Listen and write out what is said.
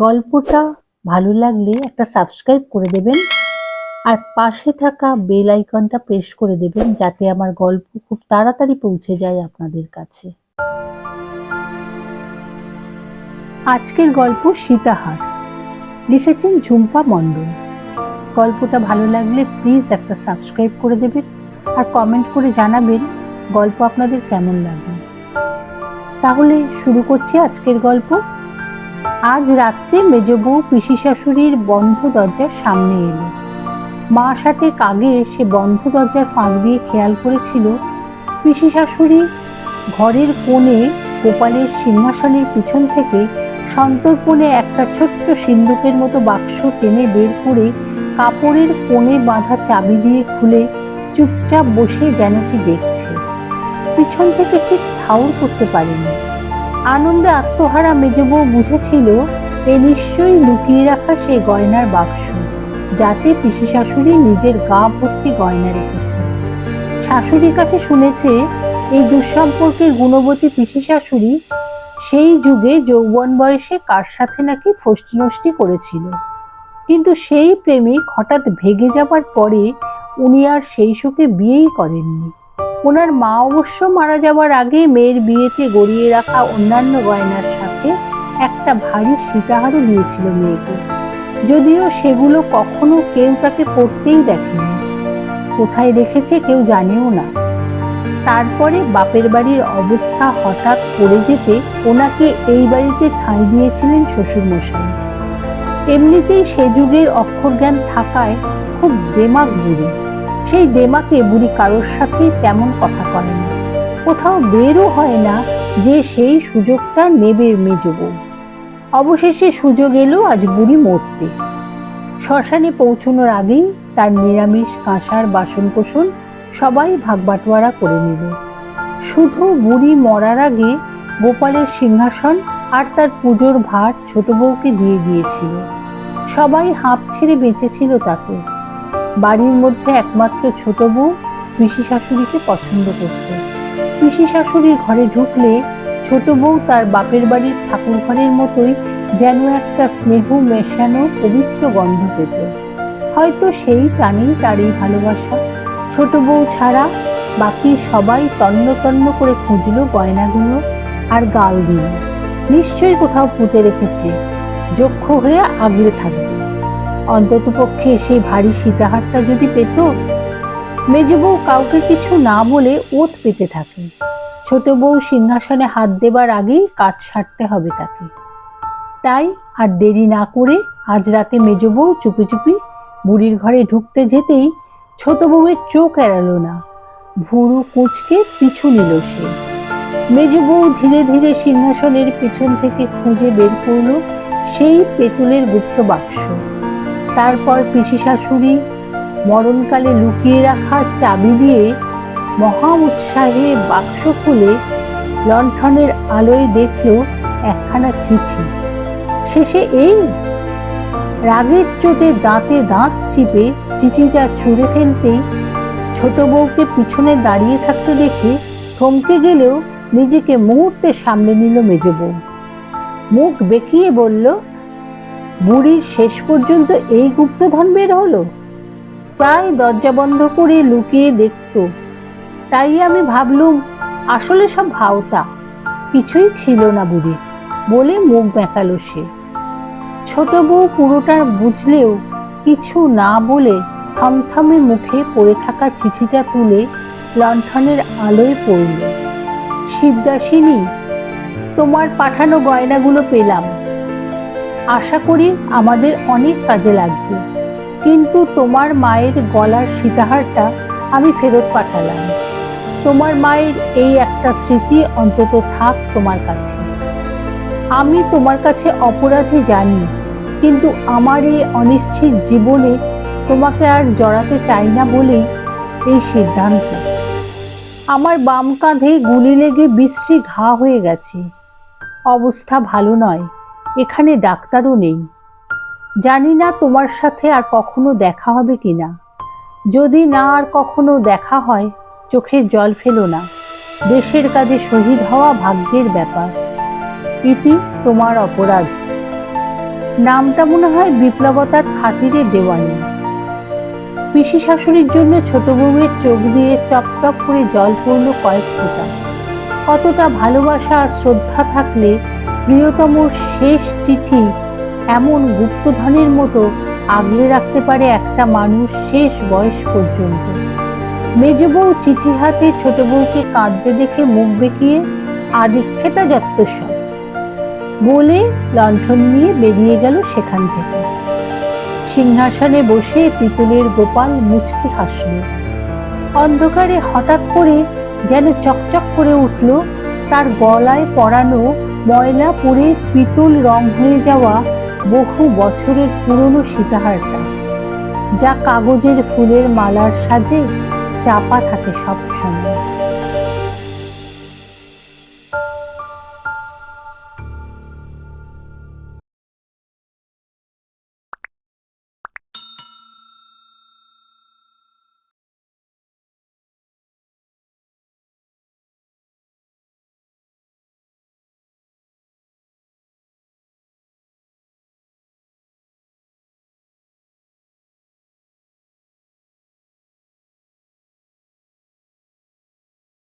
গল্পটা ভালো লাগলে একটা সাবস্ক্রাইব করে দেবেন। আর পাশে থাকা বেল আইকনটা প্রেস করে দেবেন যাতে আমার গল্প খুব তাড়াতাড়ি পৌঁছে যায় আপনাদের কাছে। আজকের গল্প সীতাহার। লিখেছেন ঝুম্পা মণ্ডল। গল্পটা ভালো লাগলে প্লিজ একটা সাবস্ক্রাইব করে দেবেন আর কমেন্ট করে জানাবেন গল্প আপনাদের কেমন লাগল। তাহলে শুরু করছি আজকের গল্প। আজ রাত্রে মেজবউ পিসি শাশুড়ির বন্ধ দরজার সামনে এলো। মা সাটেক আগে সে বন্ধ দরজার ফাঁক দিয়ে খেয়াল করেছিল পিসি শাশুড়ি ঘরের কোণে গোপালের সিংহাসনের পিছন থেকে সন্তর্পণে একটা ছোট্ট সিন্দুকের মতো বাক্স টেনে বের করে কাপড়ের কোণে বাঁধা চাবি দিয়ে খুলে চুপচাপ বসে যেন কি দেখছে। পিছন থেকে ঠিক ঠাউর করতে পারেনি। আনন্দে আত্মহারা মেজবউ বুঝেছিল, এ নিশ্চয়ই লুকিয়ে রাখা সেই গয়নার বাক্স, যাতে পিসি শাশুড়ি নিজের গা ভর্তি গয়না রেখেছে। শাশুড়ির কাছে শুনেছে, এই দুঃসম্পর্কের গুণবতী পিসি শাশুড়ি সেই যুগে যৌবন বয়সে কার সাথে নাকি ফষ্টি নষ্টি করেছিল। কিন্তু সেই প্রেমিক হঠাৎ ভেগে যাবার পরে উনি আর সেই সুখে বিয়েই করেননি। ওনার মা অবশ্য মারা যাওয়ার আগে মেয়ের বিয়েতে গড়িয়ে রাখা অন্যান্য গয়নার সাথে একটা ভারী সীতাহারও দিয়েছিল মেয়েকে। যদিও সেগুলো কখনো কেউ তাকে পড়তেই দেখেনি। কোথায় রেখেছে কেউ জানেও না। তারপরে বাপের বাড়ির অবস্থা হঠাৎ পড়ে যেতে ওনাকে এই বাড়িতে ঠাঁই দিয়েছিলেন শ্বশুরমশাই। এমনিতেই সে যুগের অক্ষরজ্ঞান থাকায় খুব দেমাক বুড়ি। সেই দেমাকে বুড়ি কারোর সাথেই তেমন কথা কয় না। কোথাও বেরও হয় না যে সেই সুযোগটা নেবে মেজব অবশেষে সুযোগ এলো আজ বুড়ি মরতে। শ্মশানে পৌঁছানোর আগেই তার নিরামিষ কাঁসার বাসন কোসন সবাই ভাগবাটোয়ারা করে নিল। শুধু বুড়ি মরার আগে গোপালের সিংহাসন আর তার পুজোর ভার ছোট বউকে দিয়ে গিয়েছিল। সবাই হাঁপ ছেড়ে বেঁচেছিল তাতে। বাড়ির মধ্যে একমাত্র ছোট বউ পিসি শাশুড়িকে পছন্দ করত। পিসি শাশুড়ির ঘরে ঢুকলে ছোট বউ তার বাপের বাড়ির ঠাকুর ঘরের মতোই যেন একটা স্নেহ মেশানো পবিত্র গন্ধ পেত। হয়তো সেই টানেই তার এই ভালোবাসা। ছোট বউ ছাড়া বাকি সবাই তন্ন তন্ন করে খুঁজলো গয়নাগুলো আর গাল দিল। নিশ্চয়ই কোথাও পুঁতে রেখেছে। যক্ষ হয়ে আগলে থাকবে। অন্তত পক্ষে সেই ভারী সীতাহারটা যদি পেত মেজ বউ কাউকে কিছু না বলে ওত পেতে থাকে। ছোট বউ সিংহাসনে হাত দেবার আগেই কাজ সারতে হবে তাকে। তাই আর দেরি না করে আজ রাতে মেজ বউ চুপি চুপি বুড়ির ঘরে ঢুকতে যেতেই ছোট বউয়ের চোখ এড়ালো না। ভুরু কুচকে পিছু নিল সে। মেজ বউ ধীরে ধীরে সিংহাসনের পেছন থেকে খুঁজে বের করল সেই পেতুলের গুপ্ত বাক্স। তারপর পিসি শাশুড়ি মরণকালে লুকিয়ে রাখা চাবি দিয়ে মহা উৎসাহে বাক্স খুলে লণ্ঠনের আলোয় দেখল একখানা চিঠি। শেষে এই? রাগের চোটে দাঁতে দাঁত চিপে চিঠিটা ছুঁড়ে ফেলতেই ছোট বউকে পিছনে দাঁড়িয়ে থাকতে দেখে থমকে গেলেও নিজেকে মুহূর্তে সামলে নিল মেজ বউ। মুখ বেঁকিয়ে বলল বুড়ির শেষ পর্যন্ত এই গুপ্তধন বের হলো? প্রায় দরজা বন্ধ করে লুকিয়ে দেখত। তাই আমি ভাবলুম, আসলে সব ভাওতা। কিছুই ছিল না বুড়ি বলে মুখ বেঁকালো সে। ছোট বউ পুরোটা বুঝলেও কিছু না বলে থমথমে মুখে পড়ে থাকা চিঠিটা তুলে লণ্ঠনের আলোয় পড়ল। শিবদাসিনী, তোমার পাঠানো গয়নাগুলো পেলাম। আশা করি আমাদের অনেক কাজে লাগবে। কিন্তু তোমার মায়ের গলার সীতাহারটা আমি ফেরত পাঠালাম। তোমার মায়ের এই একটা স্মৃতি অন্তত থাক তোমার কাছে। আমি তোমার কাছে অপরাধী জানি, কিন্তু আমার এই অনিশ্চিত জীবনে তোমাকে আর জড়াতে চাই না বলেই এই সিদ্ধান্ত। আমার বাম কাঁধে গুলি লেগে বিশ্রী ঘা হয়ে গেছে। অবস্থা ভালো নয়। এখানে ডাক্তারও নেই। জানি না তোমার সাথে আর কখনো দেখা হবে কিনা যদি না আর কখনো দেখা হয়, চোখের জল ফেলো না। দেশের কাজে শহীদ হওয়া ভাগ্যের ব্যাপার। ইতি তোমার অপরাধ। নামটা মনে হয় বিপ্লবতার খাতিরে দেওয়া নেই পিসি শাশুড়ির জন্য ছোট বউয়ের চোখ দিয়ে টপ টপ করে জল পড়ল কয়েক ফোঁটা। কতটা ভালোবাসা আর শ্রদ্ধা থাকলে প্রিয়তমর শেষ চিঠি এমন গুপ্তধনের মতো আগলে রাখতে পারে একটা মানুষ শেষ বয়স পর্যন্ত। মেজ বউ চিঠি হাতে ছোট বউকে কাঁদতে দেখে মুখ বেঁকিয়ে, আদিক্ষেতা যত্তসব বলে লণ্ঠন নিয়ে বেরিয়ে গেল সেখান থেকে। সিংহাসনে বসে পিতলের গোপাল মুচকি হাসল। অন্ধকারে হঠাৎ করে যেন চকচক করে উঠল, তার গলায় পরানো ময়লা পরে পিতল রং হয়ে যাওয়া বহু বছরের পুরনো সীতাহারটা। যা কাগজের ফুলের মালার সাজে চাপা থাকে সব সময়।